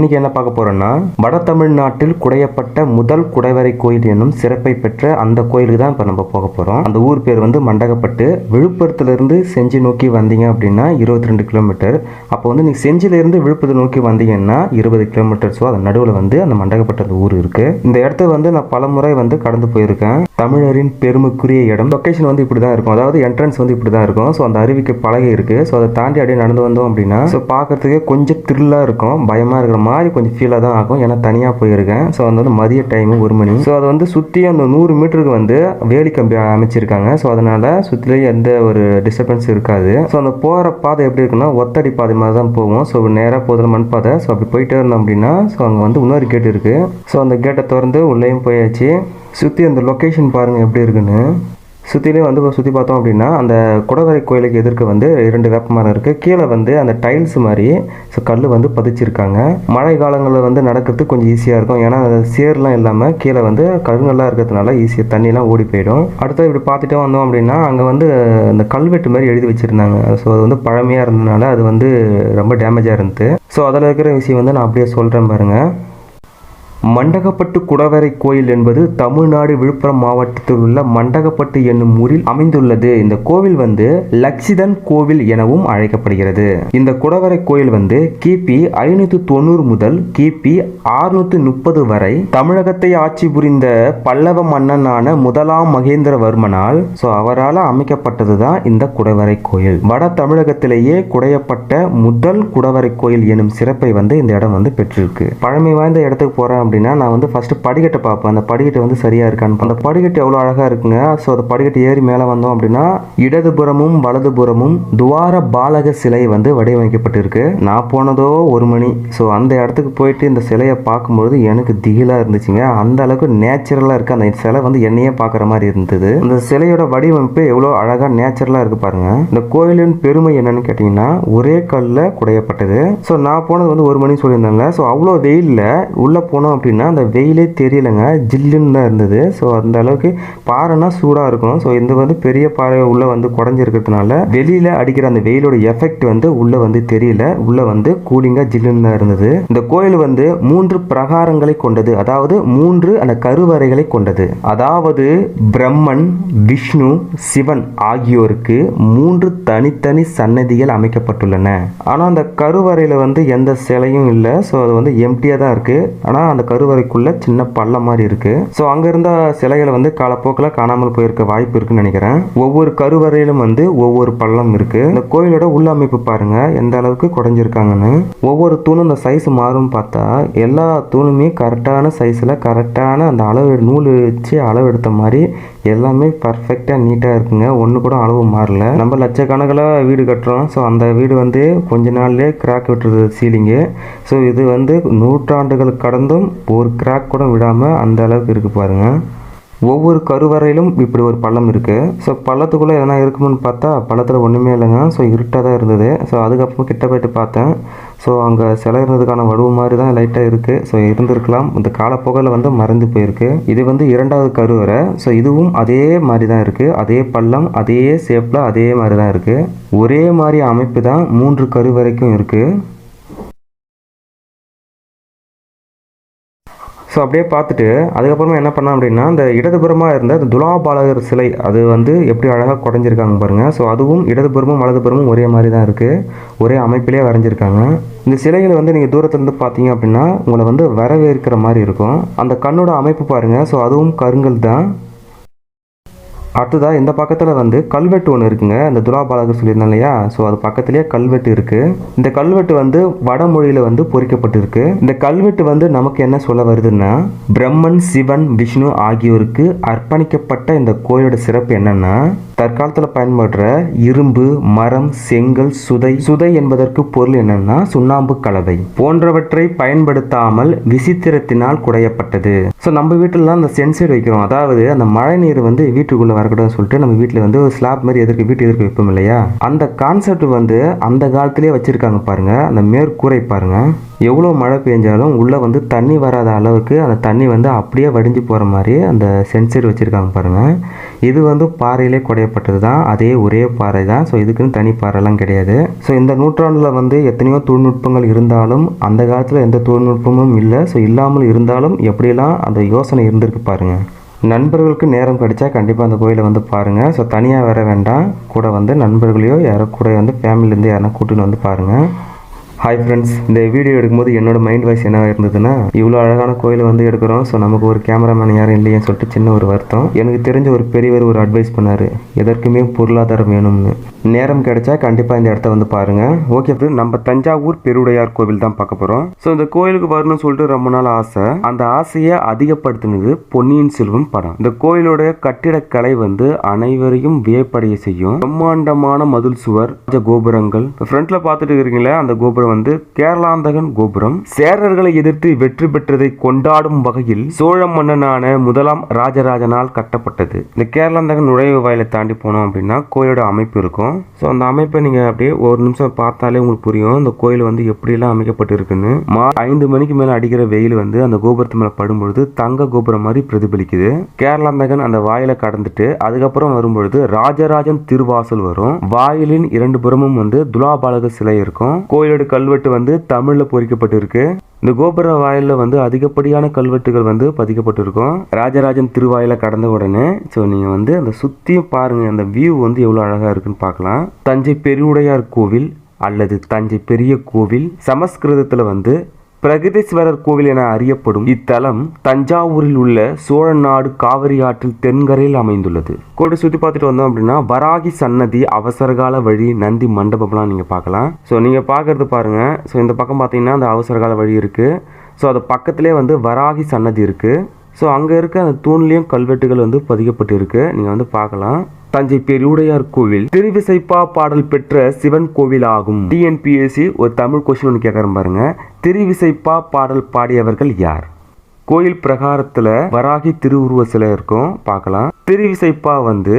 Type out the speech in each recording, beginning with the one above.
இன்னைக்கு என்ன பார்க்க போறோம்னா வட தமிழ்நாட்டில் குடையப்பட்ட முதல் குடைவரை கோயில் என்னும் சிறப்பை பெற்ற அந்த கோயிலுக்கு தான் இப்போ நம்ம போக போறோம். அந்த ஊர் பேர் வந்து மண்டகப்பட்டு. விழுப்புரத்திலிருந்து செஞ்சி நோக்கி வந்தீங்க அப்படின்னா இருபத்தி ரெண்டு கிலோமீட்டர். அப்போ வந்து நீங்க செஞ்சிலிருந்து விழுப்புரம் நோக்கி வந்தீங்கன்னா இருபது கிலோமீட்டர். ஸோ அந்த நடுவில் வந்து அந்த மண்டகப்பட்டு அந்த ஊர் இருக்கு. இந்த இடத்த வந்து நான் பல முறை வந்து கடந்து போயிருக்கேன். தமிழரின் பெருமைக்குரிய இடம். லொக்கேஷன் வந்து இப்படி தான் இருக்கும். அதாவது என்ட்ரன்ஸ் வந்து இப்படி தான் இருக்கும். ஸோ அந்த அருவிக்கு பலகை இருக்கு. ஸோ அதை தாண்டி அப்படியே நடந்து வந்தோம் அப்படின்னா ஸோ பார்க்கறதுக்கே கொஞ்சம் த்ரில்லாக இருக்கும். பயமாக இருக்கிற மாதிரி கொஞ்சம் ஃபீலாக தான் ஆகும். ஏன்னா தனியாக போயிருக்கேன். ஸோ அது வந்து மதிய டைமு ஒரு மணி. ஸோ அதை வந்து சுற்றி அந்த நூறு மீட்டருக்கு வந்து வேலி கம்பி அமைச்சிருக்காங்க. ஸோ அதனால் சுற்றிலேயே எந்த ஒரு டிஸ்டர்பன்ஸ் இருக்காது. ஸோ அந்த போகிற பாதை எப்படி இருக்குன்னா ஒத்தடி பாதை மாதிரி தான் போகும். ஸோ நேராக போதில் மண் பாதை. ஸோ அப்படி போயிட்டே இருந்தோம் அப்படின்னா ஸோ அங்கே வந்து இன்னொரு கேட் இருக்குது ஸோ அந்த கேட்டை திறந்து உள்ளேயும் போயாச்சு. சுற்றி அந்த லொக்கேஷன் பாருங்கள் எப்படி இருக்குன்னு. சுற்றிலையும் வந்து சுற்றி பார்த்தோம் அப்படின்னா அந்த குடவரை கோயிலுக்கு எதிர்க்க வந்து இரண்டு வேப்ப மரம் இருக்குது கீழே வந்து அந்த டைல்ஸ் மாதிரி ஸோ கல் வந்து பதிச்சிருக்காங்க. மழை காலங்களில் வந்து நடக்கிறதுக்கு கொஞ்சம் ஈஸியாக இருக்கும். ஏன்னா அந்த சேர்லாம் இல்லாமல் கீழே வந்து கருங்கல்லாம் இருக்கிறதுனால ஈஸியாக தண்ணியெலாம் ஓடி போயிடும். அடுத்து இப்படி பார்த்துட்டே வந்தோம் அப்படின்னா அங்கே வந்து அந்த கல்வெட்டு மாதிரி எழுதி வச்சுருந்தாங்க. ஸோ அது வந்து பழமையாக இருந்ததுனால அது வந்து ரொம்ப டேமேஜாக இருந்தது. ஸோ அதில் இருக்கிற விஷயம் வந்து நான் அப்படியே சொல்கிறேன் பாருங்கள் மண்டகப்பட்டு குடவரை கோயில் என்பது தமிழ்நாடு விழுப்புரம் மாவட்டத்தில் உள்ள மண்டகப்பட்டு என்னும் ஊரில் அமைந்துள்ளது. இந்த கோவில் வந்து லட்சிதன் கோவில் எனவும் அழைக்கப்படுகிறது. இந்த குடவரை கோயில் வந்து கிபி ஐநூத்தி தொண்ணூறு முதல் கிபி ஆறுநூற்று முப்பது வரை தமிழகத்தை ஆட்சி புரிந்த பல்லவ மன்னனான முதலாம் மகேந்திரவர்மனால் ஸோ அவரால் அமைக்கப்பட்டதுதான் இந்த குடவரை கோயில். வட தமிழகத்திலேயே குடையப்பட்ட முதல் குடவரை கோயில் எனும் சிறப்பை வந்து இந்த இடம் வந்து பெற்றிருக்கு. பழமை வாய்ந்த இடத்துக்கு போகிற அப்படின்னா நான் வந்து ஃபஸ்ட்டு படிக்கட்டை பார்ப்பேன். அந்த படிக்கட்டு வந்து சரியாக இருக்கான்னு அந்த படிக்கட்டு எவ்வளோ அழகாக இருக்குங்க. ஸோ அந்த படிக்கட்டு ஏறி மேலே வந்தோம் அப்படின்னா இடதுபுறமும் வலதுபுறமும் துவார பாலக சிலை வந்து வடிவமைக்கப்பட்டிருக்கு. நான் போனதோ ஒரு மணி. ஸோ அந்த இடத்துக்கு போயிட்டு இந்த சிலையை பார்க்கும்பொழுது எனக்கு திகிலாக இருந்துச்சுங்க. அந்த அளவுக்கு நேச்சுரலாக இருக்குது அந்த சிலை வந்து என்னையே பார்க்குற மாதிரி இருந்தது. அந்த சிலையோட வடிவமைப்பு எவ்வளோ அழகாக நேச்சுரலாக இருக்குது பாருங்கள் இந்த கோயிலின் பெருமை என்னன்னு கேட்டிங்கன்னா ஒரே கல்லில் குடையப்பட்டது. ஸோ நான் போனது வந்து ஒரு மணி சொல்லியிருந்தாங்க. ஸோ அவ்வளோ வெயிலில் உள்ளே போனோம் அப்படின்னா அந்த வெயிலே தெரியலைங்க. ஜில்லுன்னு தான் இருந்தது. ஸோ அந்த அளவுக்கு பாறைனா சூடாக இருக்கும் ஸோ இந்த வந்து பெரிய பாறை உள்ளே வந்து குறைஞ்சிருக்கிறதுனால வெளியில் அடிக்கிற அந்த வெயிலோட எஃபெக்ட் வந்து உள்ளே வந்து தெரியல. உள்ளே வந்து கூலிங்காக ஜில்லுன்னு தான் இருந்தது. இந்த கோயில் வந்து மூன்று பிரகாரங்களை கொண்டது. அதாவது மூன்று அந்த கருவறைகளை கொண்டது. அதாவது பிரம்மன் விஷ்ணு சிவன் ஆகியோருக்கு மூன்று தனித்தனி சன்னதிகள் அமைக்கப்பட்டுள்ளன. ஆனால் அந்த கருவறையில் வந்து எந்த சிலையும் இல்லை. ஸோ அது வந்து எம்டியாக தான் இருக்குது ஆனால் அந்த கருவறைக்குள்ள சின்ன பள்ளம் மாதிரி இருக்கு. ஸோ அங்க இருந்த சிலைகளை வந்து காலப்போக்கில் காணாமல் போயிருக்க வாய்ப்பு இருக்குன்னு நினைக்கிறேன். ஒவ்வொரு கருவறையிலும் வந்து ஒவ்வொரு பள்ளம் இருக்கு. இந்த கோயிலோட உள்ளமைப்பு பாருங்க எந்த அளவுக்கு குறைஞ்சிருக்காங்கன்னு ஒவ்வொரு தூணும் இந்த சைஸ் மாறும் பார்த்தா எல்லா தூணுமே கரெக்டான சைஸில் கரெக்டான அந்த அளவு நூல் வச்சு அளவு எடுத்த மாதிரி எல்லாமே பர்ஃபெக்டாக நீட்டாக இருக்குங்க. ஒன்று கூட அளவு மாறல. நம்ம லட்சக்கணக்கில் வீடு கட்டுறோம். ஸோ அந்த வீடு வந்து கொஞ்ச நாள்லேயே கிராக் விட்டுருது சீலிங்கு ஸோ இது வந்து நூற்றாண்டுகள் கடந்தும் ஒரு கிராக் கூட விடாமல் அந்த அளவுக்கு இருக்குது பாருங்கள் ஒவ்வொரு கருவறையிலும் இப்படி ஒரு பள்ளம் இருக்குது ஸோ பள்ளத்துக்குள்ளே எதனா இருக்கும்னு பார்த்தா பள்ளத்தில் ஒன்றுமே இல்லைங்க. ஸோ இருட்டாக தான் இருந்தது. ஸோ அதுக்கப்புறம் கிட்ட போயிட்டு பார்த்தேன். ஸோ அங்கே சிலை இருந்ததுக்கான வடுவு மாதிரி தான் லைட்டாக இருக்குது ஸோ இருந்திருக்கலாம். இந்த காலப்போக்கில் வந்து மறைந்து போயிருக்கு. இது வந்து இரண்டாவது கருவறை ஸோ இதுவும் அதே மாதிரி தான் இருக்குது அதே பள்ளம் அதே ஷேப்பில் அதே மாதிரி தான் இருக்குது ஒரே மாதிரி அமைப்பு தான் மூன்று கருவறைக்கும் இருக்குது ஸோ அப்படியே பார்த்துட்டு அதுக்கப்புறமா என்ன பண்ணோம் அப்படின்னா அந்த இடதுபுறமாக இருந்த அந்த துலாபாலகர் சிலை அது வந்து எப்படி அழகாக குறைஞ்சிருக்காங்க பாருங்கள் ஸோ அதுவும் இடதுபுறமும் வலதுபுறமும் ஒரே மாதிரி தான் இருக்குது ஒரே அமைப்பிலே வரைஞ்சிருக்காங்க. இந்த சிலைகளை வந்து நீங்கள் தூரத்துலேருந்து பார்த்தீங்க அப்படின்னா உங்களை வந்து வரவேற்கிற மாதிரி இருக்கும். அந்த கண்ணோட அமைப்பு பாருங்கள் ஸோ அதுவும் கருங்கல் தான். அடுத்ததாக இந்த பக்கத்தில் வந்து கல்வெட்டு ஒன்று இருக்குங்க. இந்த துலாபாலகர் சொல்லியிருந்தேன் இல்லையா? ஸோ அது பக்கத்துலேயே கல்வெட்டு இருக்குது இந்த கல்வெட்டு வந்து வடமொழியில் வந்து பொறிக்கப்பட்டிருக்கு. இந்த கல்வெட்டு வந்து நமக்கு என்ன சொல்ல வருதுன்னா பிரம்மன் சிவன் விஷ்ணு ஆகியோருக்கு அர்ப்பணிக்கப்பட்ட இந்த கோயிலோட சிறப்பு என்னன்னா தற்காலத்தில் பயன்படுற இரும்பு மரம் செங்கல் சுதை. சுதை என்பதற்கு பொருள் என்னன்னா சுண்ணாம்பு கலவை. போன்றவற்றை பயன்படுத்தாமல் விசித்திரத்தினால் குடையப்பட்டது. ஸோ நம்ம வீட்டிலலாம் அந்த சென்சைட் வைக்கிறோம். அதாவது அந்த மழை நீர் வந்து வீட்டுக்குள்ளே வரக்கூடாதுன்னு சொல்லிட்டு நம்ம வீட்டில் வந்து ஒரு ஸ்லாப் மாதிரி எதிர்க்க வீட்டு எதிர்க்க வைப்போம் இல்லையா? அந்த கான்செப்ட் வந்து அந்த காலத்திலே வச்சிருக்காங்க பாருங்க. அந்த மேற்கூரை பாருங்க. எவ்வளோ மழை பெஞ்சாலும் உள்ளே வந்து தண்ணி வராத அளவுக்கு அந்த தண்ணி வந்து அப்படியே வடிஞ்சு போகிற மாதிரி அந்த சென்சர் வச்சுருக்காங்க பாருங்கள் இது வந்து பாறையிலே குடையப்பட்டது தான் அதே ஒரே பாறை தான் ஸோ இதுக்குன்னு தனி பாறைலாம் கிடையாது. ஸோ இந்த நூற்றாண்டில் வந்து எத்தனையோ தொழில்நுட்பங்கள் இருந்தாலும் அந்த காலத்தில் எந்த தொழில்நுட்பமும் இல்லை. ஸோ இல்லாமல் இருந்தாலும் எப்படியெல்லாம் அந்த யோசனை இருந்திருக்கு பாருங்கள் நண்பர்களுக்கு நேரம் கிடைச்சா கண்டிப்பாக அந்த கோயிலை வந்து பாருங்கள் ஸோ தனியாக வர வேண்டாம். கூட வந்து நண்பர்களையோ யாரோ கூட வந்து ஃபேமிலியிலேருந்து யாரா கூட்டின்னு வந்து பாருங்கள் ஹாய் ஃப்ரெண்ட்ஸ் இந்த வீடியோ எடுக்கும்போது என்னோட மைண்ட் வாய்ஸ் என்ன இருந்ததுன்னா இவ்வளோ அழகான கோயிலை வந்து எடுக்கிறோம் ஸோ நமக்கு ஒரு கேமராமேன் யாரும் இல்லையேன்னு சொல்லிட்டு சின்ன ஒரு வருத்தம். எனக்கு தெரிஞ்ச ஒரு பெரியவர் ஒரு அட்வைஸ் பண்ணார் எதற்குமே பொருளாதாரம் வேணும்னு. நேரம் கிடைச்சா கண்டிப்பாக இந்த இடத்த வந்து பாருங்க. ஓகே நம்ம தஞ்சாவூர் பெருவுடையார் கோவில் தான் பார்க்க போகிறோம் ஸோ இந்த கோயிலுக்கு வரணும்னு சொல்லிட்டு ரொம்ப நாள் ஆசை. அந்த ஆசையை அதிகப்படுத்தினது பொன்னியின் செல்வம் படம். இந்த கோயிலோட கட்டிடக்கலை வந்து அனைவரையும் வியப்படைய செய்யும். பிரம்மாண்டமான மதில் சுவர் கோபுரங்கள் ஃப்ரண்ட்ல பார்த்துட்டு இருக்கிறீங்களா அந்த கோபுரம் வந்து கேரளாந்தகன் கோபுரம் சேரர்களை எதிர்த்து வெற்றி பெற்றதை கொண்டாடும் வகையில் சோழ மன்னனான முதலாம் ராஜராஜனால் கட்டப்பட்டது. இந்த கேரளாந்தகன் நுழைவு வாயிலை தாண்டி போனோம் அப்படின்னா கோயிலோட அமைப்பு இருக்கும். ஸோ அந்த அமைப்பை நீங்கள் அப்படியே ஒரு நிமிஷம் பார்த்தாலே உங்களுக்கு புரியும். இந்த கோயில் வந்து எப்படிலாம் அமைக்கப்பட்டு இருக்குன்னு மா ஐந்து மணிக்கு மேலே அடிக்கிற வெயில் வந்து அந்த கோபுரத்து மேலே படும்பொழுது தங்க கோபுரம் மாதிரி பிரதிபலிக்குது. கேரளாந்தகன் அந்த வாயிலை கடந்துட்டு அதுக்கப்புறம் வரும்பொழுது ராஜராஜன் திருவாசல் வரும். வாயிலின் இரண்டு புறமும் வந்து துலாபாலக சிலை இருக்கும். கோயிலோட கல்வெட்டு வந்து தமிழில் பொறிக்கப்பட்டிருக்கு. இந்த கோபுர வாயிலில் வந்து அதிகப்படியான கல்வெட்டுகள் வந்து பதிக்கப்பட்டிருக்கும். ராஜராஜன் திருவாயில கடந்த உடனே ஸோ நீங்கள் வந்து அந்த சுற்றியும் பாருங்கள் அந்த வியூ வந்து எவ்வளோ அழகாக இருக்குன்னு பார்க்கலாம். தஞ்சை பெருவுடையார் கோவில் அல்லது தஞ்சை பெரிய கோவில் சமஸ்கிருதத்தில் வந்து பிரகதீஸ்வரர் கோவில் என அறியப்படும் இத்தலம் தஞ்சாவூரில் உள்ள சோழநாடு காவிரி ஆற்றில் தென்கரையில் அமைந்துள்ளது. கோட்டை சுற்றி பார்த்துட்டு வந்தோம் அப்படின்னா வராகி சன்னதி அவசரகால வழி நந்தி மண்டபம்லாம் நீங்கள் பார்க்கலாம். ஸோ நீங்கள் பார்க்கறது பாருங்க. ஸோ இந்த பக்கம் பார்த்தீங்கன்னா அந்த அவசரகால வழி இருக்குது ஸோ அது பக்கத்திலே வந்து வராகி சன்னதி இருக்குது ஸோ அங்கே இருக்க அந்த தூண்லேயும் கல்வெட்டுகள் வந்து பதிக்கப்பட்டு இருக்கு நீங்கள் வந்து பார்க்கலாம். தஞ்சை பெருவுடையார் கோவில் திருவிசைப்பா பாடல் பெற்ற சிவன் கோவில் ஆகும் டிஎன்பிஎஸ்சி ஒரு தமிழ் கொஸ்டின் ஒன்று கேட்குறேன் பாருங்க. திருவிசைப்பா பாடல் பாடியவர்கள் யார்? கோயில் பிரகாரத்தில் வராகி திருவுருவ சிலை இருக்கும். பார்க்கலாம். திருவிசைப்பா வந்து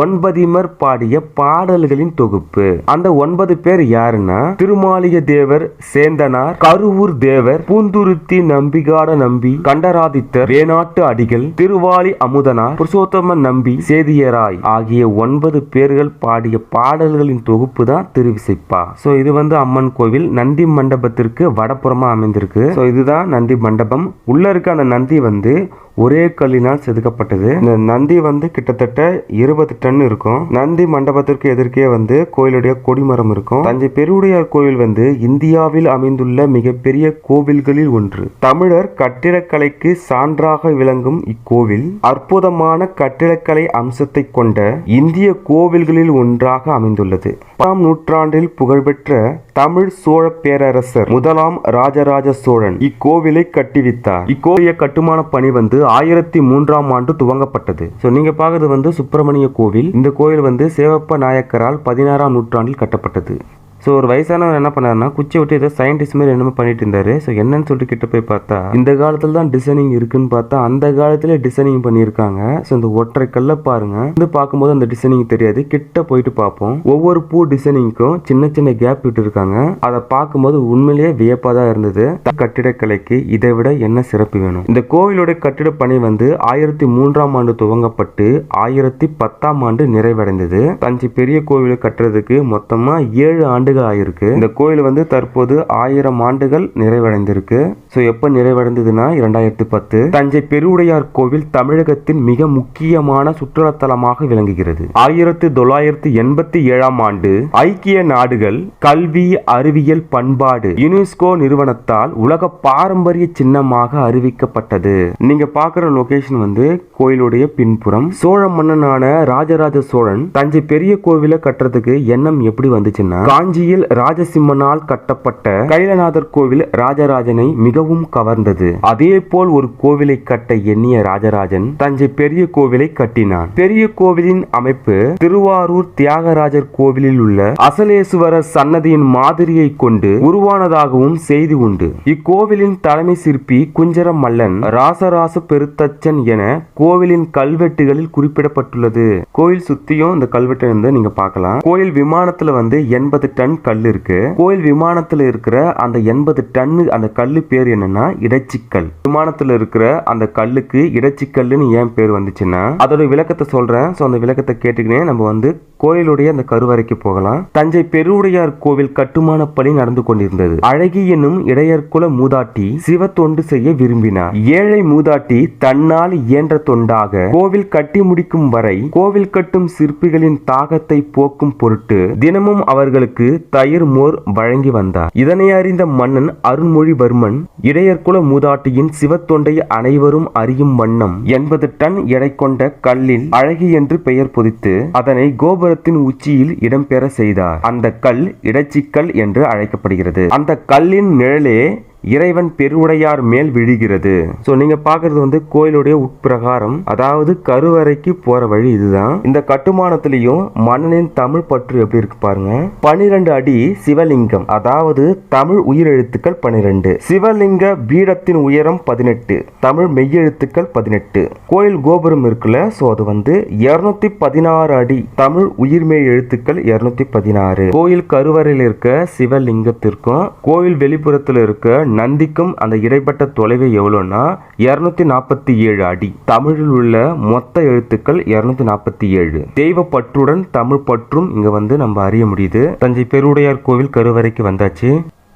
ஒன்பதிமர் பாடிய பாடல்களின் தொகுப்பு. அந்த ஒன்பது பேர் யாருன்னா? திருமாலிக தேவர் சேந்தனார் கருவூர் தேவர் பூந்துருத்தி நம்பிகாட நம்பி கண்டராதித்தர் வேணாட்டு அடிகள் திருவாலி அமுதனார் புருஷோத்தம நம்பி சேதியராய் ஆகிய ஒன்பது பேர்கள் பாடிய பாடல்களின் தொகுப்பு தான் திருவிசைப்பா. சோ இது வந்து அம்மன் கோவில் நந்தி மண்டபத்திற்கு வடப்புறமா அமைந்திருக்கு. சோ இதுதான் நந்தி மண்டபம். உள்ள இருக்க அந்த நந்தி வந்து ஒரே கல்லினால் செதுக்கப்பட்டது. இந்த நந்தி வந்து கிட்டத்தட்ட இருபது டன் இருக்கும். நந்தி மண்டபத்திற்கு எதிர்க்கே வந்து கோயிலுடைய கொடிமரம் இருக்கும். தஞ்சை பெருவுடையார் கோவில் வந்து இந்தியாவில் அமைந்துள்ள மிகப்பெரிய கோவில்களில் ஒன்று. தமிழர் கட்டிடக்கலைக்கு சான்றாக விளங்கும் இக்கோவில் அற்புதமான கட்டிடக்கலை அம்சத்தை கொண்ட இந்திய கோவில்களில் ஒன்றாக அமைந்துள்ளது. பத்தாம் நூற்றாண்டில் புகழ்பெற்ற தமிழ் சோழ பேரரசர் முதலாம் ராஜராஜ சோழன் இக்கோவிலை கட்டிவித்தார். இக்கோவிய கட்டுமான பணி வந்து ஆயிரத்தி மூன்றாம் ஆண்டு துவங்கப்பட்டது. ஸோ நீங்க பார்க்கறது வந்து சுப்பிரமணிய கோவில். இந்த கோவில் வந்து சேவப்ப நாயக்கரால் பதினாறாம் நூற்றாண்டில் கட்டப்பட்டது. ஸோ ஒரு வயசானவர் என்ன பண்ணார்னா குச்சி விட்டு ஏதோ சயின்டிஸ்ட் மாதிரி என்னமோ பண்ணிட்டு இருந்தாரு. ஸோ என்னன்னு சொல்லிட்டு கிட்ட போய் பார்த்தா இந்த காலத்தில் தான் டிசைனிங் இருக்குன்னு பார்த்தா அந்த காலத்திலே டிசைனிங் பண்ணியிருக்காங்க. ஸோ இந்த ஒற்றை கல்லை பாருங்க. வந்து பார்க்கும்போது அந்த டிசைனிங் தெரியாது. கிட்ட போயிட்டு பார்ப்போம். ஒவ்வொரு பூ டிசைனிங்க்கும் சின்ன சின்ன கேப் விட்டு இருக்காங்க அதை பார்க்கும்போது உண்மையிலேயே வியப்பாக தான் இருந்தது. கட்டிடக்கலைக்கு இதை விட என்ன சிறப்பு வேணும்? இந்த கோவிலோட கட்டிட பணி வந்து ஆயிரத்தி மூன்றாம் ஆண்டு துவங்கப்பட்டு ஆயிரத்தி பத்தாம் ஆண்டு நிறைவடைந்தது. தஞ்சை பெரிய கோவிலை கட்டுறதுக்கு மொத்தமாக ஏழு ஆண்டு ஆண்டுகள் ஆயிருக்கு இந்த கோயில் வந்து தற்போது ஆயிரம் ஆண்டுகள் நிறைவடைந்திருக்கு. ஸோ எப்போ நிறைவடைந்ததுன்னா இரண்டாயிரத்தி பத்து. தஞ்சை பெருவுடையார் கோவில் தமிழகத்தின் மிக முக்கியமான சுற்றுலாத்தலமாக விளங்குகிறது. ஆயிரத்தி தொள்ளாயிரத்தி எண்பத்தி ஏழாம் ஆண்டு ஐக்கிய நாடுகள் கல்வி அறிவியல் பண்பாடு யுனெஸ்கோ நிறுவனத்தால் உலக பாரம்பரிய சின்னமாக அறிவிக்கப்பட்டது. நீங்க பாக்குற லொகேஷன் வந்து கோயிலுடைய பின்புறம். சோழ மன்னனான ராஜராஜ சோழன் தஞ்சை பெரிய கோவிலை கட்டுறதுக்கு எண்ணம் எப்படி வந்துச்சுன்னா காஞ்சி காஞ்சியில் ராஜசிம்மனால் கட்டப்பட்ட கைலநாதர் கோவில் ராஜராஜனை மிகவும் கவர்ந்தது. அதே போல் ஒரு கோவிலை கட்ட எண்ணிய ராஜராஜன் தஞ்சை பெரிய கோவிலை கட்டினான். பெரிய கோவிலின் அமைப்பு திருவாரூர் தியாகராஜர் கோவிலில் உள்ள அசலேசுவரர் சன்னதியின் மாதிரியை கொண்டு உருவானதாகவும் செய்தி உண்டு. இக்கோவிலின் தலைமை சிற்பி குஞ்சர மல்லன் ராசராச பெருத்தச்சன் என கோவிலின் கல்வெட்டுகளில் குறிப்பிடப்பட்டுள்ளது. கோயில் சுத்தியும் இந்த கல்வெட்டை வந்து நீங்க பார்க்கலாம். கோயில் விமானத்துல வந்து எண்பது டன் டன் கல் இருக்கு. கோயில் விமானத்துல இருக்கிற அந்த எண்பது டன்னு அந்த கல் பேர் என்னன்னா இடைச்சிக்கல். விமானத்துல இருக்கிற அந்த கல்லுக்கு இடைச்சிக்கல்னு ஏன் பேர் வந்துச்சுன்னா அதோட விளக்கத்தை சொல்றேன். ஸோ அந்த விளக்கத்தை கேட்டுக்கினே நம்ம வந்து கோயிலுடைய அந்த கருவறைக்கு போகலாம். தஞ்சை பெருவுடையார் கோவில் கட்டுமான பணி நடந்து கொண்டிருந்தது. அழகி என்னும் இடையர்குல மூதாட்டி சிவ தொண்டு செய்ய விரும்பினார். ஏழை மூதாட்டி தன்னால் இயன்ற தொண்டாக கோவில் கட்டி முடிக்கும் வரை கோவில் கட்டும் சிற்பிகளின் தாகத்தை போக்கும் பொருட்டு தினமும் அவர்களுக்கு தயிர் மோர் வழங்கி வந்தார். இதனை அறிந்த மன்னன் அருண்மொழிவர்மன் இடையர்குல மூதாட்டியின் சிவத்தொண்டை அனைவரும் அறியும் வண்ணம் எண்பது டன் எடை கொண்ட கல்லில் அழகி என்று பெயர் பொதித்து அதனை கோபுரத்தின் உச்சியில் இடம்பெற செய்தார். அந்த கல் இடைச்சிக்கல் என்று அழைக்கப்படுகிறது. அந்த கல்லின் நிழலே இறைவன் பெருவுடையார் மேல் விழுகிறது. ஸோ நீங்க பாக்குறது வந்து கோயிலுடைய உட்பிரகாரம். அதாவது கருவறைக்கு போற வழி இதுதான். இந்த கட்டுமானத்திலையும் மன்னனின் தமிழ் பற்று எப்படி இருக்கு பாருங்க. பனிரெண்டு அடி சிவலிங்கம். அதாவது தமிழ் உயிரெழுத்துக்கள் பனிரெண்டு. சிவலிங்க பீடத்தின் உயரம் பதினெட்டு. தமிழ் மெய்யெழுத்துக்கள் பதினெட்டு. கோயில் கோபுரம் இருக்குல்ல ஸோ அது வந்து இருநூத்தி பதினாறு அடி. தமிழ் உயிர்மெய் எழுத்துக்கள் இருநூத்தி பதினாறு கோயில் கருவறையில் இருக்க சிவலிங்கத்திற்கும் கோயில் வெளிப்புறத்தில் இருக்க நந்திக்கும் அந்த இடைப்பட்ட தொலைவு எவ்வளோன்னா? இரநூத்தி நாற்பத்தி ஏழு அடி. தமிழில் உள்ள மொத்த எழுத்துக்கள் இரநூத்தி நாற்பத்தி ஏழு தெய்வ பற்றுடன் தமிழ் பற்றும் இங்க வந்து நம்ம அறிய முடியுது. தஞ்சை பெருவுடையார் கோவில் கருவறைக்கு வந்தாச்சு.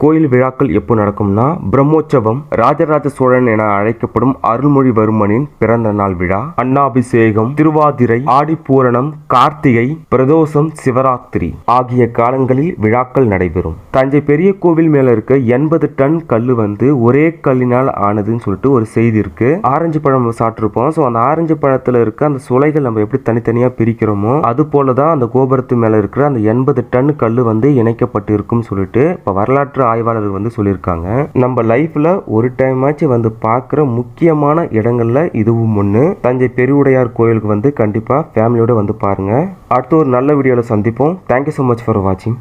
கோயில் விழாக்கள் எப்போ நடக்கும்னா பிரம்மோற்சவம் ராஜராஜ சோழன் என அழைக்கப்படும் அருள்மொழிவர்மனின் பிறந்த நாள் விழா அண்ணாபிஷேகம் திருவாதிரை ஆடிப்பூரணம் கார்த்திகை பிரதோஷம் சிவராத்திரி ஆகிய காலங்களில் விழாக்கள் நடைபெறும். தஞ்சை பெரிய கோவில் மேல இருக்க எண்பது டன் கல் வந்து ஒரே கல்லினால் ஆனதுன்னு சொல்லிட்டு ஒரு செய்தி இருக்கு. ஆரஞ்சு பழம் சாப்பிட்டுருப்போம் சாப்பிட்ருப்போம் ஸோ அந்த ஆரஞ்சு பழத்துல இருக்க அந்த சுளைகள் நம்ம எப்படி தனித்தனியா பிரிக்கிறோமோ அது போலதான் அந்த கோபுரத்து மேல இருக்கிற அந்த எண்பது டன் கல் வந்து இணைக்கப்பட்டிருக்கும் சொல்லிட்டு இப்போ வரலாற்று ஆய்வாளர்கள் வந்து சொல்லியிருக்காங்க. நம்ம லைஃப்ல ஒரு டைம் வந்து பார்க்குற முக்கியமான இடங்கள்ல இதுவும் ஒன்று தஞ்சை பெருவுடையார் கோயிலுக்கு வந்து கண்டிப்பாக ஃபேமிலியோட வந்து பாருங்க. அடுத்த ஒரு நல்ல வீடியோவில் சந்திப்போம். தேங்க்யூ ஸோ மச் ஃபார் வாட்சிங்